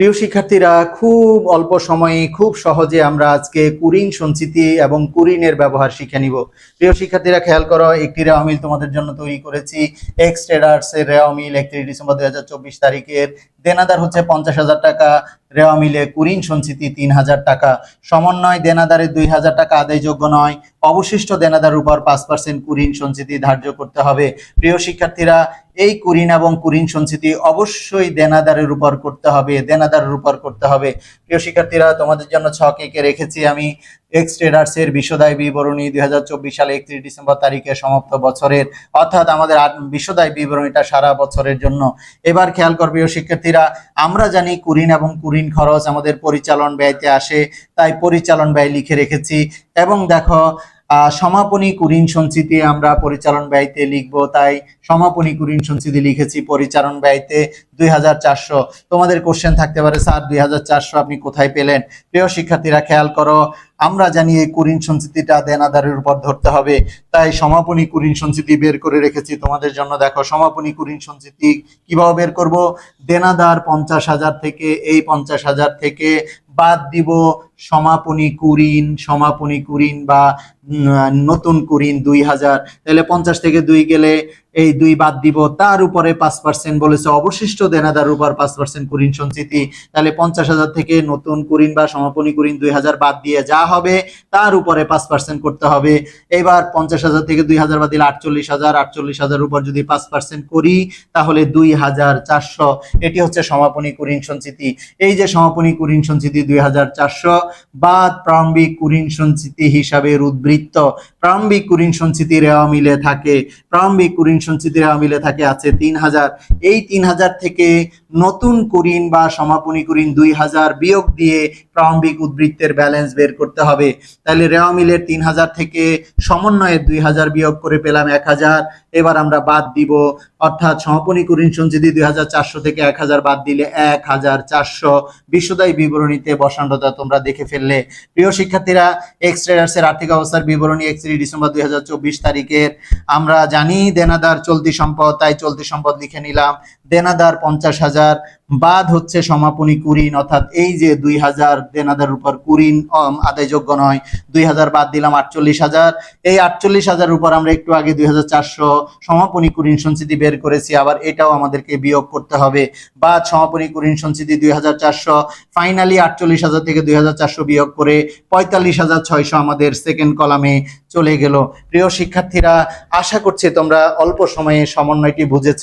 প্রিয় শিক্ষার্থীরা, খুব অল্প সময়ে, খুব সহজে আমরা আজকে কুরিন সঞ্চিতি এবং কুরিনের ব্যবহার শিখে নিব। প্রিয় শিক্ষার্থীরা, খেয়াল করো, একটি রেওয়ামিল তোমাদের জন্য তৈরি করেছি। এক্স ট্রেডার্স এর রেওয়ামিল একত্রিশ ডিসেম্বর চব্বিশ তারিখের দেনাদার হচ্ছে পঞ্চাশ হাজার টাকা, রেওয়া মিলে কুরিন সঞ্চিতি তিন হাজার টাকা। সমন্বয় দেনাদারের দুই হাজার টাকা আদায়যোগ্য নয়। অবশিষ্ট দেনাদার উপর পাঁচ পার্সেন্ট কুরিন সঞ্চিতি ধার্য করতে হবে। প্রিয় শিক্ষার্থীরা, এই কুরিন এবং কুরিন সঞ্চিতি অবশ্যই দেনাদারের উপর করতে হবে, দেনাদারের উপর করতে হবে। প্রিয় শিক্ষার্থীরা, তোমাদের জন্য ছক এঁকে রেখেছি আমি। এক্স ট্রেডার্স এর বিশ্বদায় বিবরণী দুই হাজার চব্বিশ সালে একত্রিশ ডিসেম্বর তারিখে সমাপ্ত বছরের, অর্থাৎ আমাদের বিশ্বদায় বিবরণীটা সারা বছরের জন্য। এবার খেয়াল করবে শিক্ষার্থীরা, আমরা জানি কুরিন এবং কুরিন খরচ আমাদের পরিচালন ব্যয়তে আসে, তাই পরিচালন ব্যয় লিখে রেখেছি। এবং দেখো সমাপনী কুরিন সঞ্চিতি আমরা পরিচালন ব্যয়তে লিখব, তাই সমাপনী কুরিন সঞ্চিতি লিখেছি পরিচালন ব্যয়তে দুই হাজার চারশো। তোমাদের কোশ্চেন থাকতে পারে, স্যার, দুই হাজার চারশো আপনি কোথায় পেলেন? প্রিয় শিক্ষার্থীরা, খেয়াল করো, আমরা জানি এই কুরিন সঞ্চিতিটা দেনাদারের উপর ধরতে হবে, তাই সমাপনী কুরিন সঞ্চিতি বের করে রেখেছি তোমাদের জন্য। দেখো, সমাপনী কুরিন সঞ্চিতি কীভাবে বের করব? দেনাদার পঞ্চাশ হাজার থেকে, এই পঞ্চাশ হাজার থেকে বাদ দিব, সমাপনী কুরিন সমাপনী কুরিন বা নতুন কুরিন দুই হাজার। তাহলে পঞ্চাশ থেকে দুই গেলে এই দুই বাদ দিব, তার উপরে পাঁচ পার্সেন্ট বলেছে অবশিষ্ট দেনাদার উপর পাঁচ পার্সেন্ট কুরিন সঞ্চিতি। তাহলে পঞ্চাশ হাজার থেকে নতুন কুরিন বা সমাপনী কুরিন দুই হাজার বাদ দিয়ে যা হবে, তার উপরে পাঁচ পার্সেন্ট করতে হবে। এবার পঞ্চাশ হাজার থেকে দুই হাজার বাদ দিলে আটচল্লিশ হাজার আটচল্লিশ হাজার উপর যদি পাঁচ পার্সেন্ট করি, তাহলে দুই হাজার চারশো। এটি হচ্ছে সমাপনী কুরিন সঞ্চিতি। এই যে সমাপনী কুরিন সঞ্চিতি দুই হাজার চারশো, বাদ প্রারম্ভিক কুরিন সঞ্চিতি হিসাবে উদ্বৃত্ত। প্রারম্ভিক কুরিন সঞ্চিতি রেওয়া মিলে থাকে। প্রারম্ভিক কুরিন সঞ্চিতি রেওয়া মিলে থাকে আছে তিন হাজার। এই তিন হাজার থেকে নতুন কুরিন বা সমাপনী কুরিন দুই হাজার বিয়োগ দিয়ে প্রারম্ভিক উদ্বৃত্তের ব্যালেন্স বের করতে হবে। তাহলে রেওয়া মিলের তিন হাজার থেকে সমন্বয়ের দুই হাজার বিয়োগ করে পেলাম এক হাজার। এবার আমরা বাদ দিব, অর্থাৎ সমাপনী কুরিন সঞ্চিতি দুই হাজার চারশো থেকে এক হাজার বাদ দিলে এক হাজার চারশো। বিশ্বদায়ী বিবরণীতে বসানোটা তোমরা দেখে ফেললে। প্রিয় শিক্ষার্থীরা এক্স ট্রেডার্স এর আর্থিক অবস্থার বিবরণী একত্রিশ ডিসেম্বর দুই হাজার চব্বিশ তারিখের। আমরা জানি দেনাদার চলতি সম্পদ তাই চলতি সম্পদ লিখে নিলাম। দেনাদার পঞ্চাশ হাজার, বাদ হচ্ছে সমাপনী কুরিন, অর্থাৎ এই যে দুই হাজার দেনাদার উপর কুরিন আদায়যোগ্য নয়, দুই হাজার বাদ দিলাম আটচল্লিশ হাজার। এই আটচল্লিশ হাজার উপর আমরা একটু আগে দুই হাজার চারশো সমাপনী কুরিন সঞ্চিতি বের করেছি, আবার এটাও আমাদেরকে বিয়োগ করতে হবে। বাদ সমাপনী কুরিন সঞ্চিতি দুই হাজার চারশো, ফাইনালি আটচল্লিশ হাজার থেকে দুই হাজার চারশো বিয়োগ করে পঁয়তাল্লিশ হাজার ছয়শো আমাদের সেকেন্ড কলামে চলে গেল। প্রিয় শিক্ষার্থীরা, আশা করছি তোমরা অল্প সময়ে সমন্বয়টি বুঝেছ।